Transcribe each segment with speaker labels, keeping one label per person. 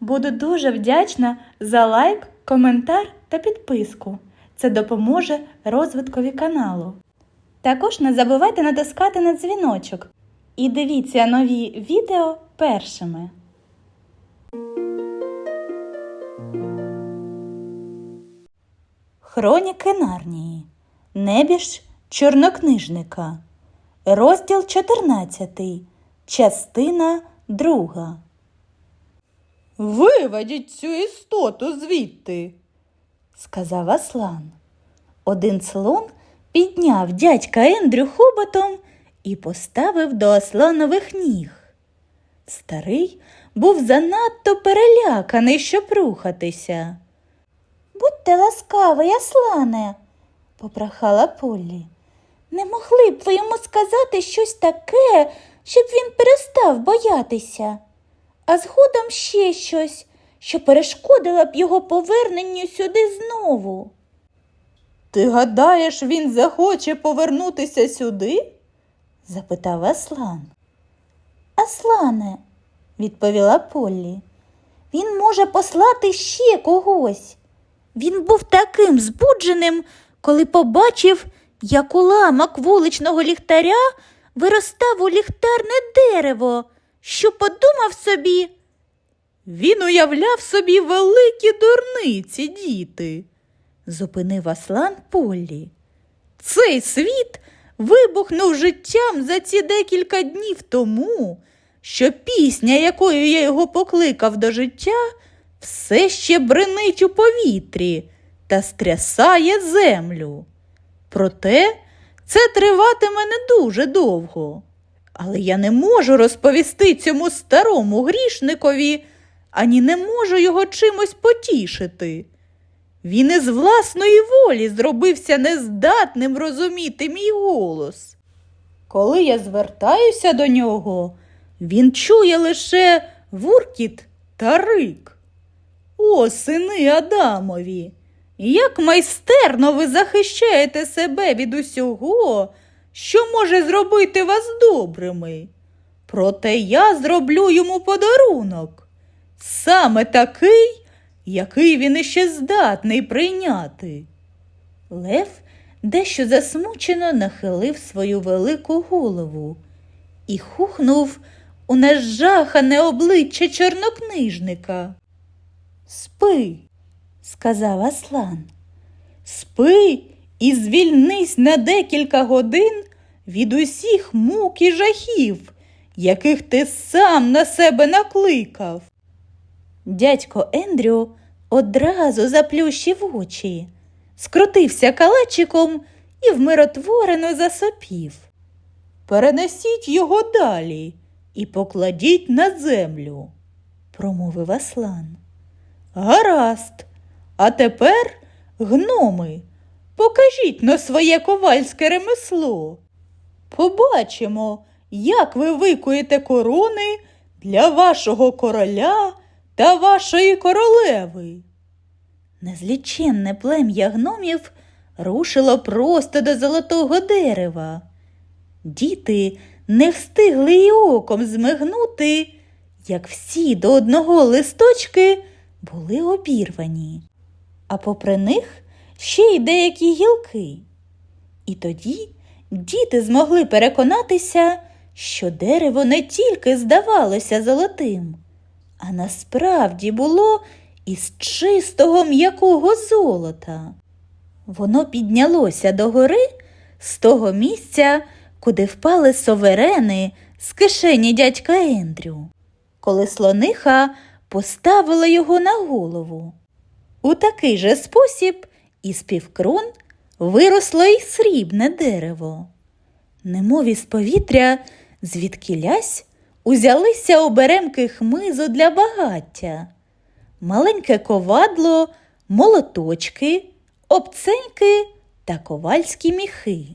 Speaker 1: Буду дуже вдячна за лайк, коментар та підписку. Це допоможе розвиткові каналу. Також не забувайте натискати на дзвіночок і дивіться нові відео першими. Хроніки Нарнії. Небіж чорнокнижника. Розділ 14. Частина 2.
Speaker 2: Виведіть цю істоту звідти.
Speaker 1: сказав Аслан. Один слон підняв дядька Ендрю хоботом і поставив до Асланових ніг. Старий був занадто переляканий, щоб рухатися. Будьте ласкавий, Аслане, попрохала Поллі. Не могли б ви йому сказати щось таке, щоб він перестав боятися, а згодом ще щось, що перешкодило б його поверненню сюди знову.
Speaker 2: Ти гадаєш, він захоче повернутися сюди?
Speaker 1: запитав Аслан. Аслане, відповіла Поллі, він може послати ще когось. Він був таким збудженим, коли побачив, як уламок вуличного ліхтаря виростав у ліхтарне дерево, що подумав собі.
Speaker 2: Він уявляв собі великі дурниці, діти.
Speaker 1: Зупинив Аслан Поллі.
Speaker 2: Цей світ вибухнув життям за ці декілька днів тому, що пісня, якою я його покликав до життя, все ще бренить у повітрі та стрясає землю. Проте це триватиме не дуже довго. Але я не можу розповісти цьому старому грішникові, ані не можу його чимось потішити. Він із власної волі зробився нездатним розуміти мій голос. Коли я звертаюся до нього, він чує лише вуркіт та рик. О, сини Адамові! Як майстерно ви захищаєте себе від усього, що може зробити вас добрими. Проте я зроблю йому подарунок, саме такий, який він іще здатний прийняти.
Speaker 1: Лев дещо засмучено нахилив свою велику голову і хухнув у нажахане обличчя чорнокнижника.
Speaker 2: Спи,
Speaker 1: сказав Аслан.
Speaker 2: спи і звільнись на декілька годин від усіх мук і жахів, яких ти сам на себе накликав.
Speaker 1: Дядько Ендрю одразу заплющив очі, скрутився калачиком і вмиротворено засопів.
Speaker 2: Перенесіть його далі і покладіть на землю,
Speaker 1: промовив Аслан.
Speaker 2: Гаразд. А тепер, гноми, покажіть на своє ковальське ремесло. Побачимо, як ви викуєте корони для вашого короля та вашої королеви.
Speaker 1: Незліченне плем'я гномів рушило просто до золотого дерева. Діти не встигли й оком змигнути, як всі до одного листочки були обірвані, а попри них ще й деякі гілки. І тоді діти змогли переконатися, що дерево не тільки здавалося золотим, а насправді було із чистого м'якого золота. Воно піднялося догори з того місця, куди впали соверени з кишені дядька Ендрю, коли слониха поставила його на голову. У такий же спосіб із півкрон виросло й срібне дерево. Немов із повітря, звідкілясь, узялися оберемки хмизу для багаття, маленьке ковадло, молоточки, обценьки та ковальські міхи.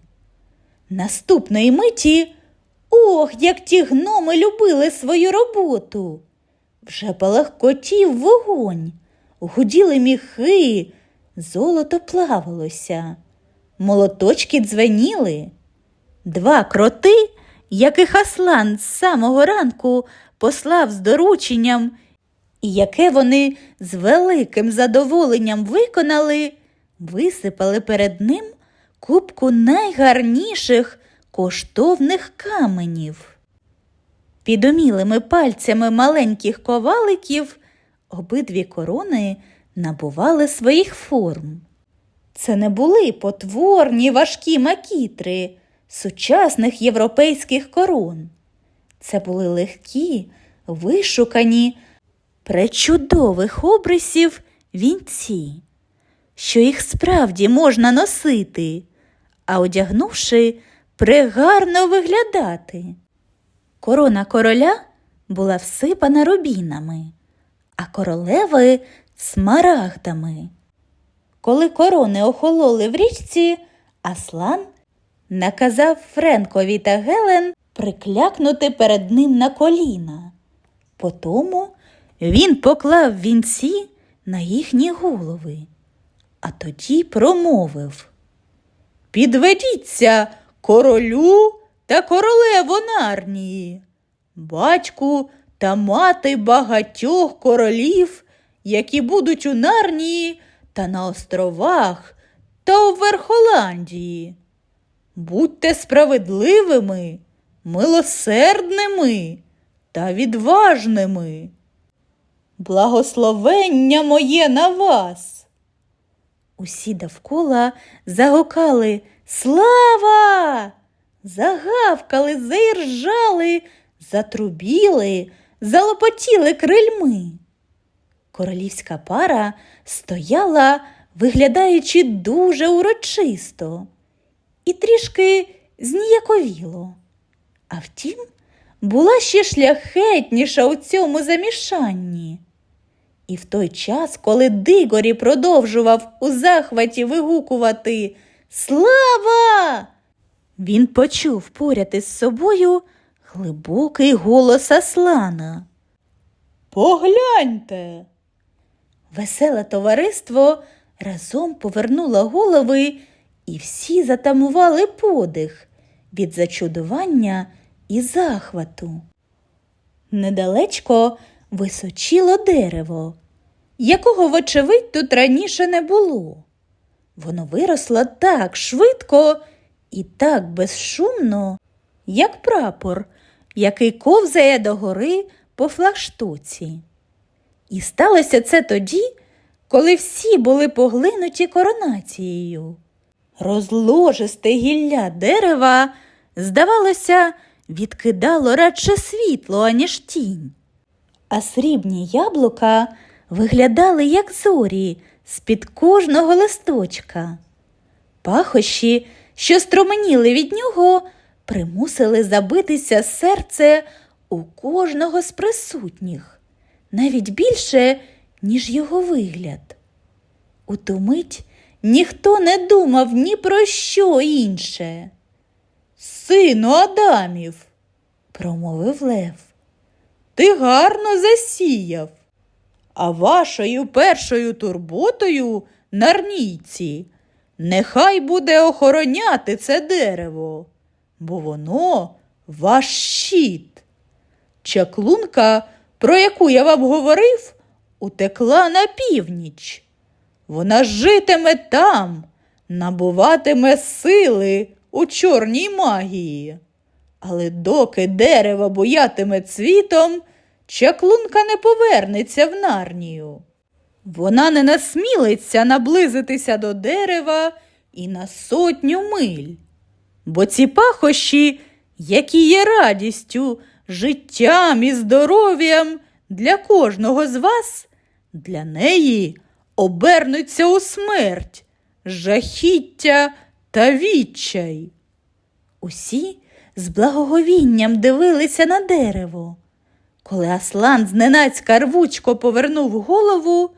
Speaker 1: Наступної миті, ох, як ті гноми любили свою роботу. Вже палахкотів вогонь, гуділи міхи, золото плавалося, молоточки дзвеніли. Два кроти, яких Аслан з самого ранку послав з дорученням
Speaker 2: і яке вони з великим задоволенням виконали, висипали перед ним кубку найгарніших коштовних каменів. Під умілими пальцями маленьких коваликів обидві корони набували своїх форм. Це не були потворні важкі макітри сучасних європейських корон. Це були легкі, вишукані, пречудових обрисів вінці, що їх справді можна носити, а одягнувши, пригарно виглядати. Корона короля була всипана рубінами, а королеви смарагдами. Коли корони охололи в річці, Аслан наказав Френкові та Гелен приклякнути перед ним на коліна. Потому він поклав вінці на їхні голови, а тоді промовив Підведіться королю та королево Нарнії, батьку та мати багатьох королів, які будуть у Нарнії та на островах та у Верхоландії. Будьте справедливими, милосердними та відважними. Благословення моє на вас. Усі довкола загукали Слава! Загавкали, заіржали, затрубіли, залопотіли крильми. Королівська пара стояла, виглядаючи дуже урочисто, і трішки зніяковіло. А втім, була ще шляхетніша у цьому замішанні. І в той час, коли Дигорі продовжував у захваті вигукувати Слава! Він почув поряд із собою глибокий голос Аслана. Погляньте. Веселе товариство разом повернуло голови, і всі затамували подих від зачудування і захвату. Недалечко височило дерево, якого, вочевидь, тут раніше не було. Воно виросло так швидко і так безшумно, як прапор, який ковзає догори по флагштоці. І сталося це тоді, коли всі були поглинуті коронацією. Розложисте гілля дерева, здавалося, відкидало радше світло, аніж тінь. А срібні яблука виглядали, як зорі, з-під кожного листочка. Пахощі, що струменіли від нього, примусили забитися серце у кожного з присутніх, навіть більше, ніж його вигляд. У ту мить ніхто не думав ні про що інше. Сину Адамів, промовив Лев, ти гарно засіяв. А вашою першою турботою, нарнійці, нехай буде охороняти це дерево, бо воно ваш щит. Чаклунка, про яку я вам говорив, утекла на північ. Вона житиме там, набуватиме сили у чорній магії. Але доки дерево боятиме цвітом, чаклунка не повернеться в нарнію. Вона не насмілиться наблизитися до дерева і на сотню миль. Бо ці пахощі, які є радістю, життям і здоров'ям для кожного з вас, для неї обернуться у смерть, жахіття та відчай. Усі з благоговінням дивилися на дерево. Коли Аслан зненацька рвучко повернув голову,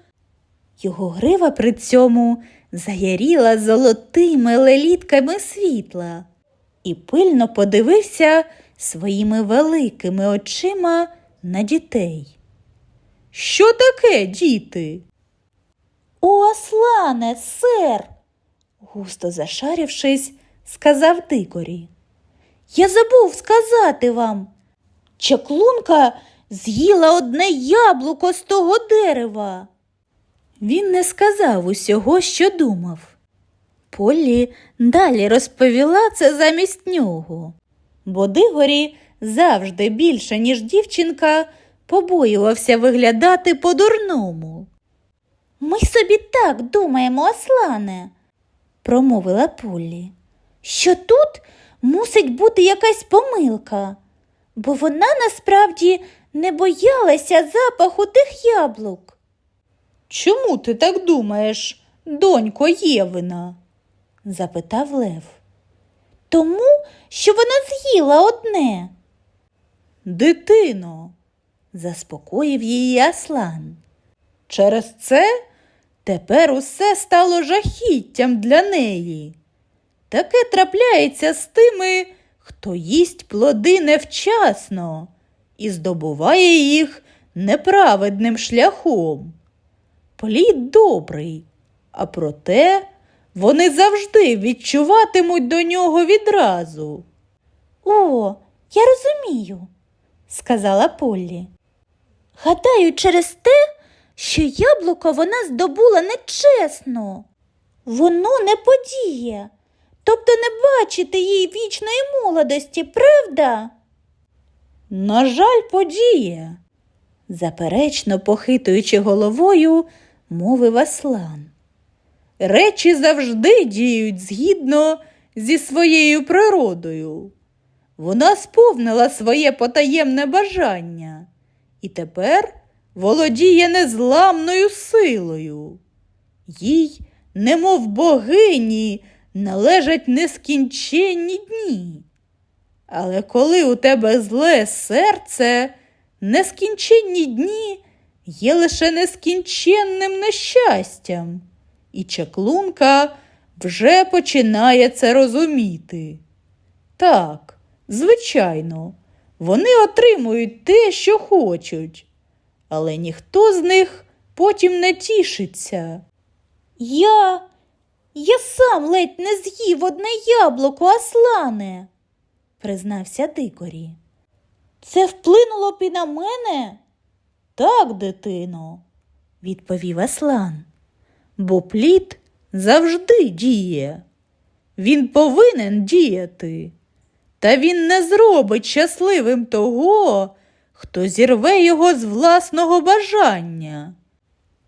Speaker 2: його грива при цьому заяріла золотими лелітками світла і пильно подивився своїми великими очима на дітей. Що таке, діти? О, Аслане, сер, густо зашарівшись, сказав Дикорі. Я забув сказати вам. Чаклунка з'їла одне яблуко з того дерева. Він не сказав усього, що думав. Полі далі розповіла це замість нього, бо Дигорі завжди більше, ніж дівчинка, побоювався виглядати по-дурному. Ми собі так думаємо, Аслане, промовила Полі, що тут мусить бути якась помилка, бо вона насправді не боялася запаху тих яблук. Чому ти так думаєш, донько Євина? запитав Лев. Тому, що вона з'їла одне. Дитино, заспокоїв її Аслан. Через це тепер усе стало жахіттям для неї. Таке трапляється з тими, хто їсть плоди невчасно і здобуває їх неправедним шляхом. Плід добрий, а проте вони завжди відчуватимуть до нього відразу. О, я розумію, сказала Поллі. Гадаю, через те, що яблуко вона здобула нечесно. Воно не подіє, тобто не бачити їй вічної молодості, правда? На жаль, подіє, заперечно похитуючи головою, мовив Аслан. Речі завжди діють згідно зі своєю природою. Вона сповнила своє потаємне бажання і тепер володіє незламною силою. Їй, немов богині, належать нескінченні дні. Але коли у тебе зле серце, нескінченні дні є лише нескінченним нещастям, і чаклунка вже починає це розуміти. Так, звичайно, вони отримують те, що хочуть, але ніхто з них потім не тішиться. Я, я сам ледь не з'їв одне яблуко, Аслане, признався Дикорі. Це вплинуло б і на мене? Так, дитино, відповів Аслан, бо плід завжди діє. Він повинен діяти. Та він не зробить щасливим того, хто зірве його з власного бажання.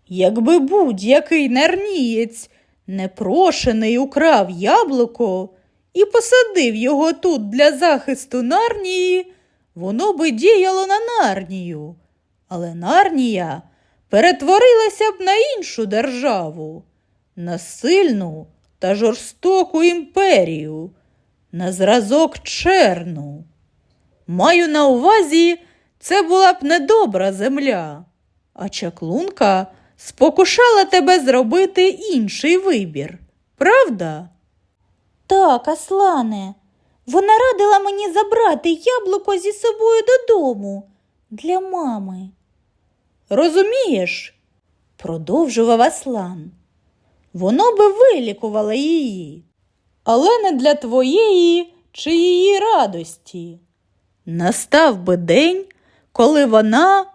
Speaker 2: Якби будь-який нарнієць непрошений украв яблуко і посадив його тут для захисту нарнії, воно би діяло на нарнію. Але нарнія перетворилася б на іншу державу, на сильну та жорстоку імперію, на зразок черну. Маю на увазі, це була б недобра земля, а чаклунка спокушала тебе зробити інший вибір, правда? Так, Аслане, вона радила мені забрати яблуко зі собою додому для мами. Розумієш, продовжував Аслан. Воно би вилікувало її, але не для твоєї чи її радості. Настав би день, коли вона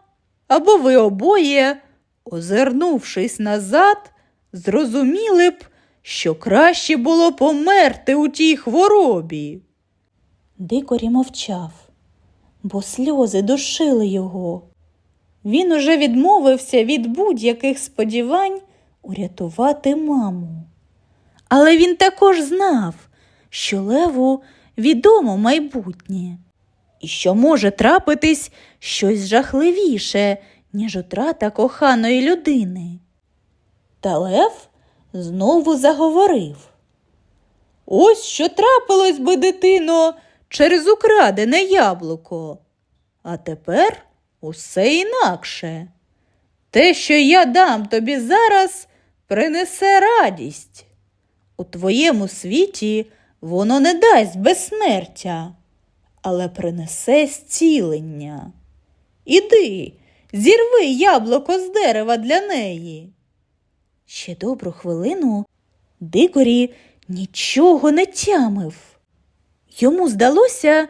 Speaker 2: або ви обоє, озирнувшись назад, зрозуміли б, що краще було померти у тій хворобі. Дикорі мовчав, бо сльози душили його. Він уже відмовився від будь-яких сподівань урятувати маму. Але він також знав, що Леву відомо майбутнє, і що може трапитись щось жахливіше, ніж утрата коханої людини. Та Лев знову заговорив. Ось що трапилось би, дитино, через украдене яблуко. А тепер усе інакше. Те, що я дам тобі зараз, принесе радість. У твоєму світі воно не дасть безсмертя, але принесе зцілення. Іди, зірви яблуко з дерева для неї. Ще добру хвилину Дикорі нічого не тямив. Йому здалося,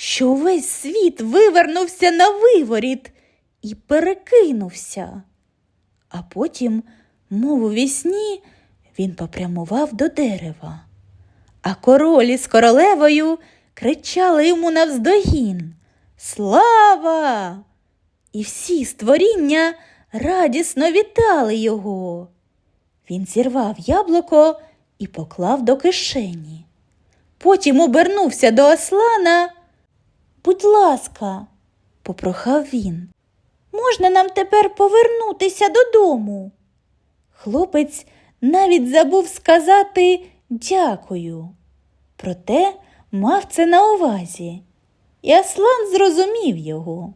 Speaker 2: що увесь світ вивернувся на виворіт і перекинувся. А потім, мов у вісні, він попрямував до дерева. А королі з королевою кричали йому навздогін Слава! І всі створіння радісно вітали його. Він зірвав яблуко і поклав до кишені. Потім обернувся до Аслана. Будь ласка, попрохав він, можна нам тепер повернутися додому? Хлопець навіть забув сказати дякую. Проте мав це на увазі, і Аслан зрозумів його.